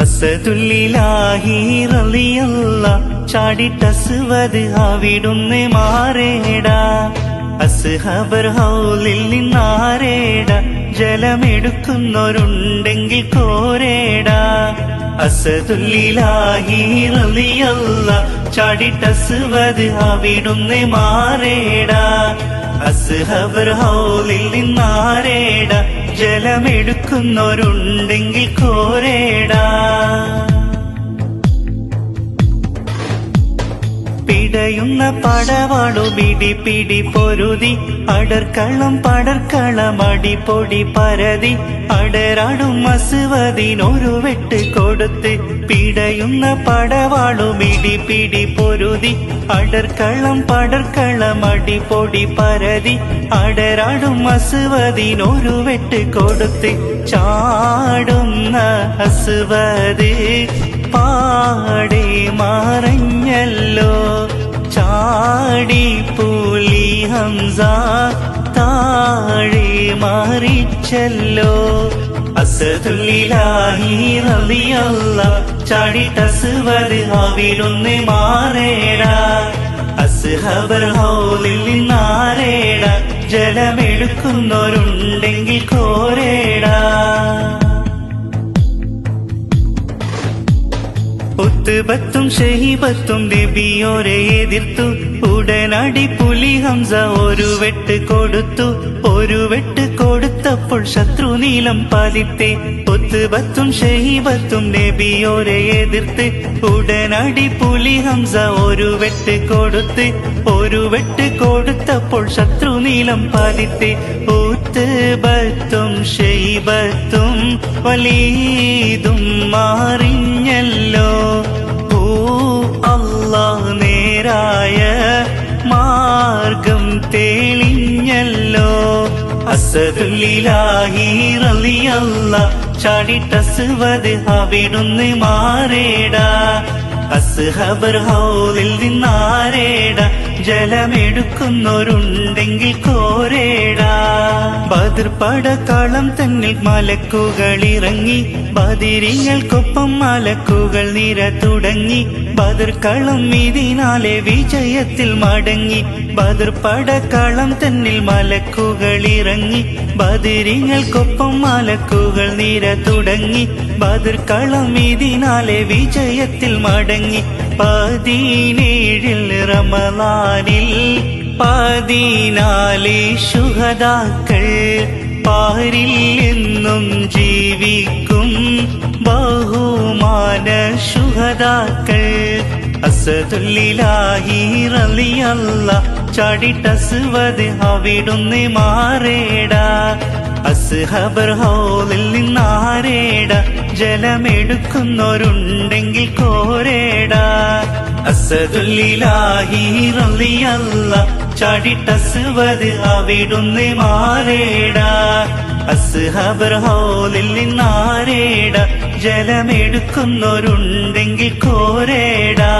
അസതുല്ലിലാഹി റളിയല്ല ചാടിട്ടസുവത് അവിടുന്ന് മാറേട. അസ്ഹബർ ഹൗലിൽ നിന്നാരേട ജലമെടുക്കുന്നവരുണ്ടെങ്കിൽ കോരേട. അസതുല്ലിലാഹി റളിയല്ല ചാടിട്ടസുവത് അവിടുന്ന് മാറേട. അസ്ഹബർ ഹൗലിൽ നിന്നാരേട ജലമെടുക്കുന്നവരുണ്ടെങ്കിൽ കോരേടാ. പടവാളു പിടി പിടി പൊരുതി അടർക്കളം പടർക്കളം അടിപൊടി പരതി അടരാടും അസുവതിനൊരു വെട്ട് കൊടുത്ത് പിടയുന്ന പടവാളു പിടി പിടി പൊരുതി അടർക്കളം പടർക്കളം അടിപൊടി പരതി അടരാടും അസുവതിനൊരു വെട്ട് കൊടുത്ത് ചാടുന്ന അസുവത് പാടെ മറഞ്ഞല്ലോ. ഹംസ താഴെ മാറിച്ചല്ലോ. അസതുല്ലിലാഹി റളിയല്ല ചാടി തസുവത് അവിടുന്ന് മാറേട. അസ്ഹബർ ഹൗലിൽ നിന്നാരേട ജലമെടുക്കുന്നവരുണ്ടെങ്കിൽ കോരേടാ. ഒത്തുപത്തും ഷഹീബത്തും നബിയോരെ എതിർത്തു ഉടനടി പുലി ഹംസ ഒരു വെട്ട് കൊടുത്തു. ഒരു വെട്ട് കൊടുത്തപ്പോൾ ശത്രു നീലം പാലിത്തെ. ഒത്തുപത്തും ഷഹീബത്തും നബിയോരെ എതിർത്ത്. ഉടനടി പുലി ഹംസ ഒരു വെട്ട് കൊടുത്ത്. ഒരു വെട്ട് കൊടുത്തപ്പോൾ ശത്രു നീലം പാലിത്തെ. ഒത്തുപത്തും ഷെയ്ബത്തും വലീതും മാറിഞ്ഞല്ലോ തെളിഞ്ഞല്ലോ. അസതുല്ലിലാഹി റളിയല്ല. ചാടിട്ടസുവത് അവിടുന്ന് മാറേടാ. അസ്ഹബർ ഹൗലിൽ നിന്നാരേട ജലമെടുക്കുന്നവരുണ്ടെങ്കിൽ കോരേടാ. ബതിർപ്പടക്കളം തന്നിൽ മലക്കുകൾ ഇറങ്ങി ബതിരിങ്ങൾക്കൊപ്പം മലക്കുകൾ നിര തുടങ്ങി ബതിർക്കളം ഇതിനാലെ വിജയത്തിൽ മടങ്ങി ബതിർപ്പടക്കളം തന്നിൽ മലക്കുകൾ ഇറങ്ങി ബതിരിങ്ങൾക്കൊപ്പം മലക്കുകൾ നിര തുടങ്ങി ബതിർക്കളം ഇതിനാലെ വിജയത്തിൽ മടങ്ങി പതിനേഴിൽ റമലാനിൽ പതിനാല് ശുഹതാക്കൾ പാരിൽ എന്നും ജീവിക്കും ബഹുമാന ശുഹതാക്കൾ അസതുല്ലിലാഹി റളിയല്ല ചാടിട്ടസുവത് അവിടുന്ന് മാറേടാ. അസ്ഹബർ ഹോളിൽ നിന്നാരേട? ജലമെടുക്കുന്നവരുണ്ടെങ്കിൽ കോരേട. അസതുല്ലിലാഹി റളിയല്ല ചാടിട്ടസുവത് അവിടുന്ന് മാറേട. അസ്ഹബർ ഹോളിൽ നിന്നാരേട ജലമെടുക്കുന്നവരുണ്ടെങ്കിൽ കോരേടാ.